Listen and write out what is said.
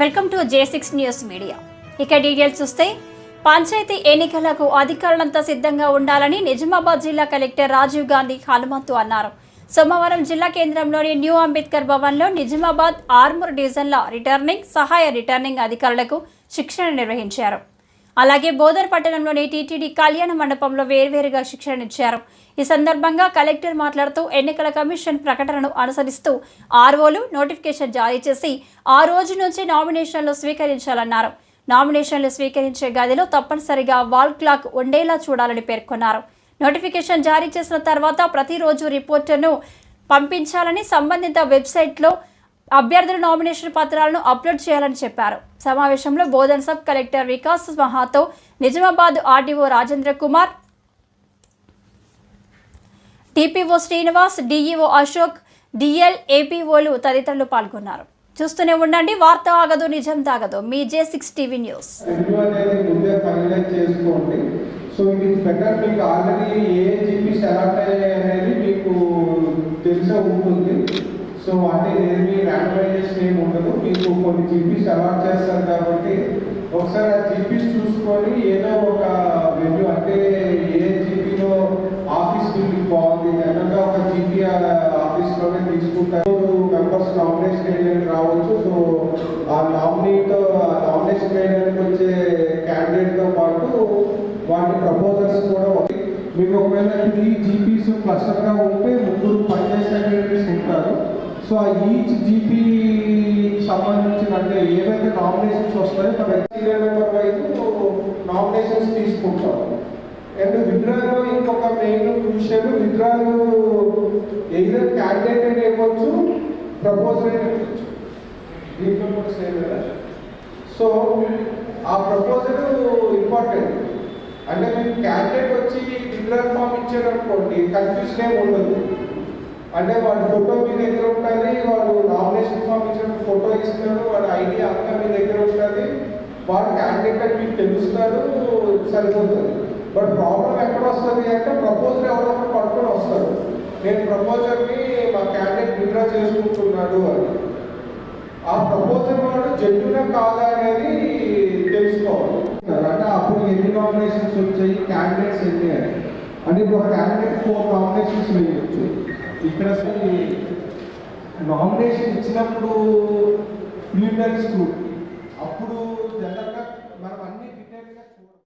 Welcome to J six news media. ఇక details చూస్తే పంచాయతీ ఎన్నికలకు అధికారులంతా సిద్ధంగా ఉండాలని నిజామాబాద్ జిల్లా కలెక్టర్ రాజీవ్ గాంధీ హనుమంతు అన్నారు. సోమవారం జిల్లా కేంద్రంలోని న్యూ అంబేద్కర్ భవన్లో నిజామాబాద్ ఆర్మూర్ డివిజన్ల రిటర్నింగ్ సహాయ రిటర్నింగ్ అధికారులకు శిక్షణ నిర్వహించారు. అలాగే బోధర్ పట్టణంలోని టీటీడీ కళ్యాణ మండపంలో వేర్వేరుగా శిక్షణనిచ్చారు ఈ సందర్భంగా కలెక్టర్ మాట్లాడుతూ ఎన్నికల కమిషన్ ప్రకటనను అనుసరిస్తూ ఆర్ఓలు నోటిఫికేషన్ జారీ చేసి ఆ రోజు నుంచి నామినేషన్లు స్వీకరించాలన్నారు. నామినేషన్లు స్వీకరించే గదిలో తప్పనిసరిగా వాల్ క్లాక్ ఉండేలా చూడాలని పేర్కొన్నారు. నోటిఫికేషన్ జారీ చేసిన తర్వాత ప్రతిరోజు రిపోర్టును పంపించాలని సంబంధిత వెబ్సైట్లో అభ్యర్థుల నామినేషన్ పత్రాలను అప్లోడ్ చేయాలని చెప్పారు. సమావేశంలో Bodhan sub collector Vikas Mahato Nizamabad RDO Rajendra Kumar TPO Srinivas DEO Ashok DL ఏపీఓలు తదితరులు పాల్గొన్నారు. చూస్తూనే ఉండండి వార్త ఆగదు నిజం తాగదు. మీ జే సిక్స్ టీవీ న్యూస్. చేసుకోండి. సో బెటర్ మీకు ఆల్రెడీ ఏ జీపీ సెలెక్ట్ అనేది మీకు తెలిసే ఉంటుంది సో అంటే ఏమి ర్యాండమైజేషన్ ఏమి ఉండదు. మీకు కొన్ని జీపీస్ అలాట్ చేస్తారు కాబట్టి ఒకసారి ఆ జీపీస్ చూసుకొని ఏదో ఒక వెన్యూ అంటే ఏ జీపీలో ఆఫీస్ బిల్డింగ్ బాగుంది జనరల్గా ఒక జీపీ ఆఫీస్లోనే తీసుకుంటారు. మెంబర్స్ నామినేషన్ వేయడానికి రావచ్చు. సో ఆ నామినీతో నామినేషన్ వేయడానికి వచ్చే క్యాండిడేట్తో పాటు వాటి ప్రపోజల్స్ కూడా మీకు ఒకవేళ త్రీ జీపీస్ క్లస్టర్గా ఉంటే ముగ్గురు పనిచేసే క్యాండిడేట్స్ సో ఆ ఈచ్ జీపీ సంబంధించిన అంటే ఏవైతే నామినేషన్స్ వస్తాయో మన సీరియల్ మెంబర్ వైపు నామినేషన్స్ తీసుకుంటాం. అండ్ విడ్రాలో ఇంకొక మెయిన్ విషయం విడ్రాలు ఏదో క్యాండిడేట్ అని ఇవ్వచ్చు ప్రపోజల్ అని ఇవ్వచ్చు దీంట్లో కూడా సేమ్ కదా. సో ఆ ప్రపోజల్ ఇంపార్టెంట్ అంటే మీరు క్యాండిడేట్ వచ్చి విడ్రాల్ ఫామ్ ఇచ్చారనుకోండి కన్ఫ్యూజన్ ఏమి ఉండదు. అంటే వాడి ఫోటో మీ దగ్గర ఉంటుంది వాడు నామినేషన్ ఫామ్ ఇచ్చిన ఫోటో ఇస్తున్నాడు వాడి ఐడి అంతా మీ దగ్గర ఉంటుంది వాడు క్యాండిడేట్ అని మీకు తెలుస్తాడు సరిపోతుంది. బట్ ప్రాబ్లం ఎక్కడ వస్తుంది అంటే ప్రపోజల్ ఎవరో పట్టుకొని వస్తారు. నేను ప్రపోజల్ని మా క్యాండిడేట్ విత్డ్రా చేసుకుంటున్నాడు అని. ఆ ప్రపోజల్ వాడు జడ్యునా కాదా అనేది తెలుసుకోవాలి. అంటే అప్పుడు ఎన్ని నామినేషన్స్ వచ్చాయి క్యాండిడేట్స్ ఎన్ని అని. అంటే ఇప్పుడు క్యాండిడేట్ ఫోర్ నామినేషన్స్ వేయవచ్చు. ఇక్కడ నామినేషన్ ఇచ్చినప్పుడు ప్రిలిమినరీ స్కూల్ అప్పుడు జనరల్గా మనం